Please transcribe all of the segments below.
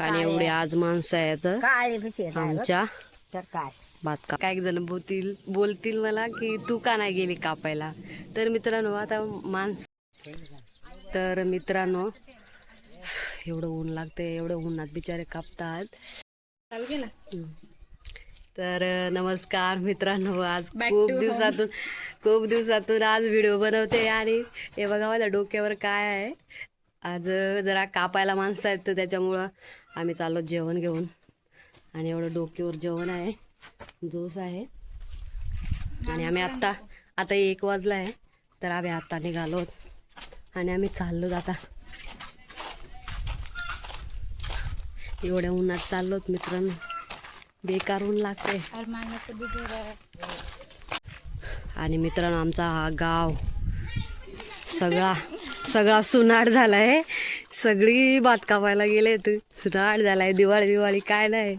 आणि एवढे आज माणसं आहेत आमच्या तर काय? भात का काही जण बोलतील बोलतील मला की तू का नाही गेली कापायला? तर मित्रांनो आता माणस तर मित्रांनो एवढं ऊन लागते एवढं उन्हात बिचारे कापतात. तर नमस्कार मित्रांनो आज खूप दिवसातून खूप दिवसातून आज व्हिडिओ बनवते आणि हे बघा माझ्या डोक्यावर काय आहे? आज जरा कापायला माणसं आहेत तर त्याच्यामुळं आम्ही चाललो जेवण घेऊन. आणि एवढं डोक्यावर जेवण आहे जोस आहे. आणि आम्ही आत्ता आता एक वाजला आहे तर आम्ही आत्ता निघालोत आणि आम्ही चाललोत आता. एवढ्या उन्हात चाललोत मित्रांनो. बेकार ऊन लागते आणि मित्रांनो आमचा हा गाव सगळा सगळा सुनाट झालाय. सगळी भात कापायला गेले सुनाट झालाय दिवाळी बिवाळी काय नाही.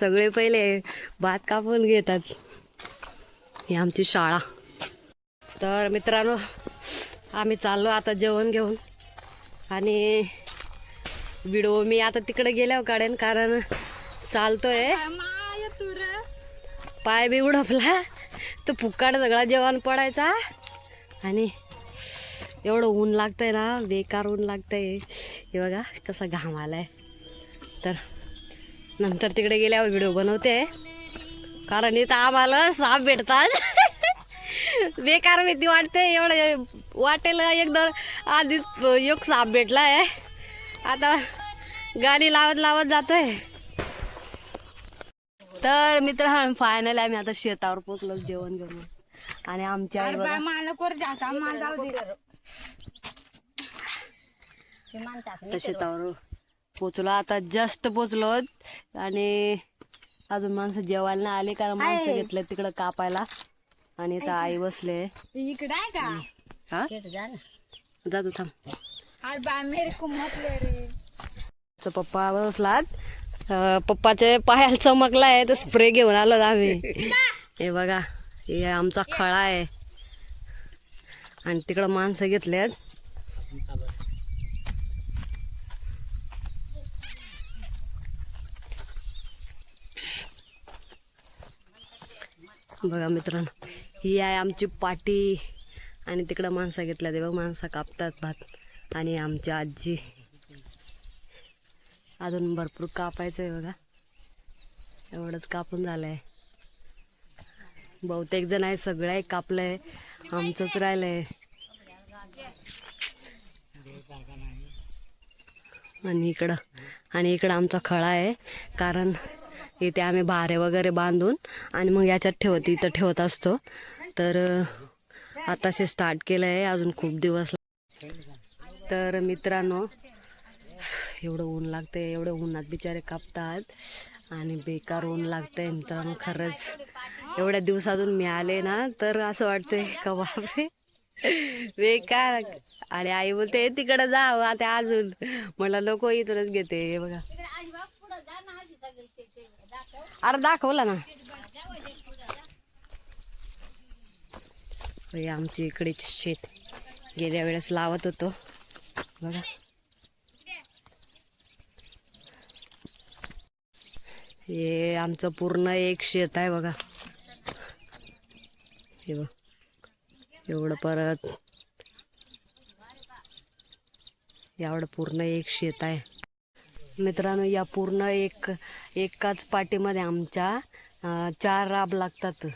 सगळे पहिले भात कापून घेतात. ही आमची शाळा. तर मित्रांनो आम्ही चाललो आता जेवण घेऊन. आणि व्हिडिओ मी आता तिकडे गेल्यावर काढेन कारण चालतोय. पाय बी उडपला. तो फुक्काट सगळा जेवण पडायचा. आणि एवढं ऊन लागतंय ना बेकार ऊन लागतंय. हे बघा कसा घाम आलाय. तर नंतर तिकडे गेल्यावर व्हिडिओ बनवते. कारण इथं आम्हाला साप भेटतात. बेकार भीती वाटते. एवढं वाटेल एकदम आधीच एक साप भेटला आहे आता गाडी लावत लावत जातोय. तर मित्र फायनल आम्ही आता शेतावर पोचलो जेवण घेऊन आणि आमच्या आई बघा. आता शेतावर पोचलो. आता जस्ट पोचलो आणि अजून माणसं जेवायला नाही आले कारण माणसं घेतले तिकडं कापायला. आणि इथं आई बसले. इकडे आहे का? हा? जा ना. जातो थांब. पप्पा बसलात. पप्पाचे पायाला चमकलाय तर स्प्रे घेऊन आलो आम्ही. हे बघा हे आमचा खळा आहे. आणि तिकडं माणसं घेतल्यात बघा मित्रांनो ही आहे आमची पाटी. आणि तिकडं माणसं घेतल्या ते बघ माणसं कापतात भात. आणि आमची आजी. अजून भरपूर कापायचं आहे बघा. एवढंच कापून झालं आहे बहुतेक जण आहे सगळं आहे कापलं आहे आमचंच राहिलं आहे आणि इकडं आणि इकडं आमचा खळा आहे. कारण इथे आम्ही भारे वगैरे बांधून आणि मग याच्यात ठेवत इथं ठेवत असतो. तर आताशी स्टार्ट केलं आहे अजून खूप दिवस. तर मित्रांनो एवढं ऊन लागतंय एवढं उन्हात बिचारे कापतात आणि बेकार ऊन लागतंय मित्रांनो खरंच. एवढ्या दिवसातून मी आले ना तर असं वाटतंय का बापरे. बेकार. आणि आई बोलते तिकडं जा आता अजून. मला नको इथूनच घेते हे बघा. अरे दाखवला ना. हे आमची इकडेच शेत. गेल्या वेळेस लावत होतो. बघा. हे आमचं पूर्ण एक शेत आहे बघा. हे बघ. एवढं परत. एवढं पूर्ण एक शेत आहे. मित्रांनो या पूर्ण एक एकाच पाटीमध्ये आमच्या चार राब लागतात.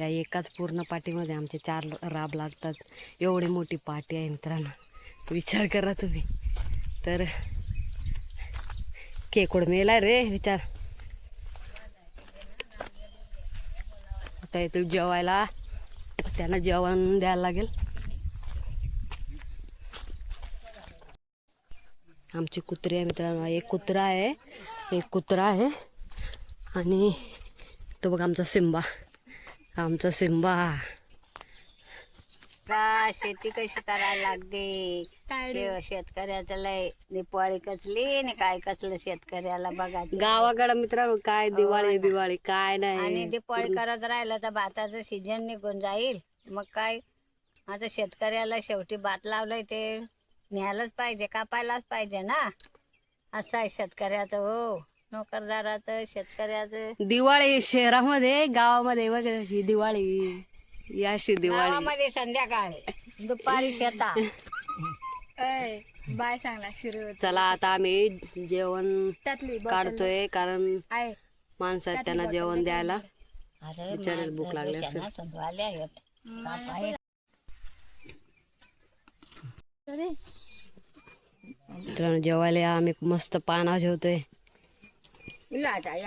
या एकाच पूर्ण पाटीमध्ये आमचे चार राब लागतात. एवढी मोठी पाटी आहे मित्रांनो. विचार करा तुम्ही. तर केकोड मेला रे विचार. आता येतो जेवायला. त्यांना जेवण द्यायला लागेल. आमची कुत्री आहे मित्रांनो. एक कुत्रा आहे. एक कुत्रा आहे. आणि तो बघ आमचा सिंबा. आमचा सिंबा. का शेती कशी करायला लागते? ते शेतकऱ्याचं लय दिपवाळी कसली आणि काय कसलं शेतकऱ्याला बघा. गावाकडं मित्रांनो काय दिवाळी बिवाळी काय आणि नाही दिपवाळी करत राहिलं तर भाताचं सीजन निघून जाईल. मग काय? आता शेतकऱ्याला शेवटी भात लावलंय ते. न्यायलाच पाहिजे कापायलाच पाहिजे ना? असं आहे शेतकऱ्याचं हो. नोकरदाराचं शेतकऱ्याचं. दिवाळी शहरामध्ये गावामध्ये बघ ही दिवाळी ही अशी दिवाळी. गावामध्ये संध्याकाळी दुपारी शेता. अय बाय सांगला शिरू चला आता आम्ही जेवण त्यातली काढतोय कारण आहे. माणसं आहेत त्यांना जेवण द्यायला. अरे भूक लागली असेल. आहेत. कापाय मित्रांनो जेवायला. आम्ही मस्त पाना जेवतोय.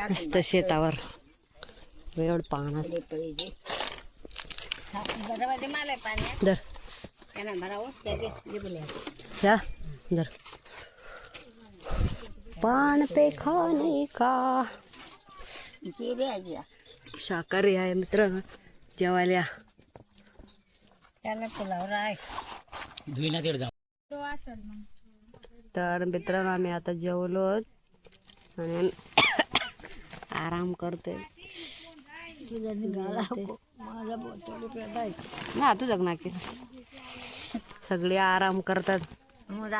मस्त शेतावर. एवढं पाना. दर. दर. पान पे खाने का? शाकाहारी आहे मित्रांनो. जेवायला. त्याला आहे. तर मित्रांनो आम्ही आता जेवलो आणि आराम करतोय. माझा ना तू जग नाकी सगळे आराम करतात. माझा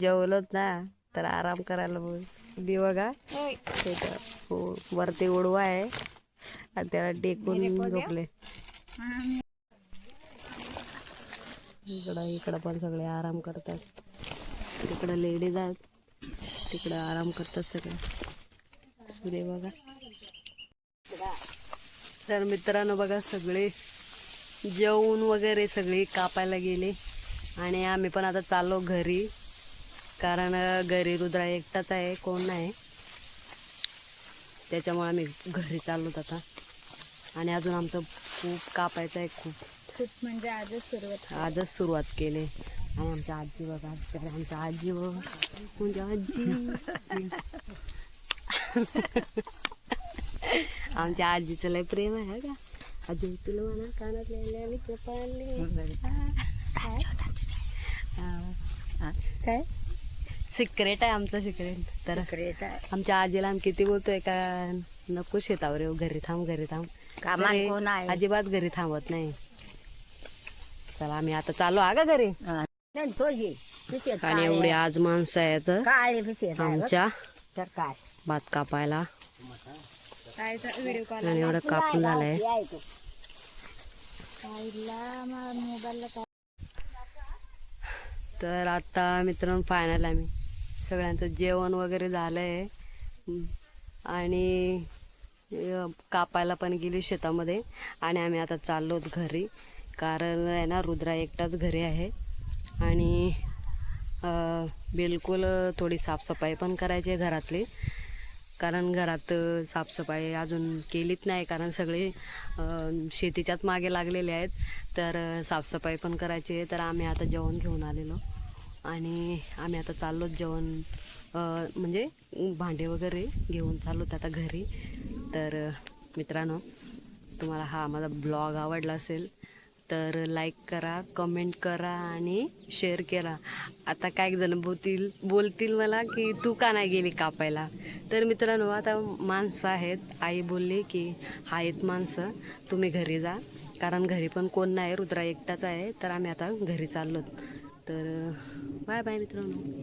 जेवलोत ना तर आराम करायला बोल दे बघा. ते तर हो वरती उडवा आहे. आणि त्याला टेकून झोपले. इकडं इकडं पण सगळे आराम करतात. तिकडं लेडीज आहेत. तिकडं आराम करतात सगळे. सूर्य बघा. तर मित्रांनो बघा सगळे जेवून वगैरे सगळे कापायला गेले. आणि आम्ही पण आता चाललो घरी. कारण घरी रुद्रा एकटाच आहे कोण नाही. त्याच्यामुळे आम्ही घरी चाललोत आता. आणि अजून आमचं खूप कापायचं आहे खूप. खूप म्हणजे आजच सुरुवात आजच सुरुवात केली. आणि आमच्या आजी बघा आमच्या आजी बघा. म्हणजे आजी. आमच्या आजीचं लय प्रेम आहे का? आजी तुला म्हणा कानात कपाली काय? सिक्रेट आहे आमचं सिक्रेट. तर आमच्या आजीला आम्ही किती बोलतोय का नको शेतावर येऊ घरी थांब घरी थांब? अजिबात घरी थांबत नाही. चला आम्ही आता चालू का घरी? नाही आणि एवढे आज माणसं आहेत. आमच्या. तर काय? भात कापायला. काय व्हिडिओ कॉल आणि एवढं कापून झालंय. तर आता मित्रांनो फायनल आम्ही सगळ्यांचं जेवण वगैरे झालंय. आणि कापायला पण गेली शेतामध्ये. आणि आम्ही आता चाललोत घरी. कारण आहे ना रुद्रा एकटाच घरी आहे. आणि बिलकुल थोडी साफसफाई पण करायची आहे घरातली. कारण घरात साफसफाई अजून केलीच नाही. कारण सगळे शेतीच्याच मागे लागलेले आहेत. तर साफसफाई पण करायची आहे. तर आम्ही आता जेवण घेऊन आलेलो. आणि आम्ही आता चाललोच जेवण म्हणजे भांडे वगैरे घेऊन चाललोत आता घरी. तर मित्रांनो तुम्हाला हा माझा ब्लॉग आवडला असेल तर लाईक करा कमेंट करा आणि शेअर करा. आता काय जण बोलतील बोलतील मला की तू का नाही गेली कापायला? तर मित्रांनो आता माणसं आहेत. आई बोलली की आहेत माणसं तुम्ही घरी जा. कारण घरी पण कोण नाही रुद्रा एकटाच आहे. तर आम्ही आता घरी चाललो तर बाय बाय मित्रांनो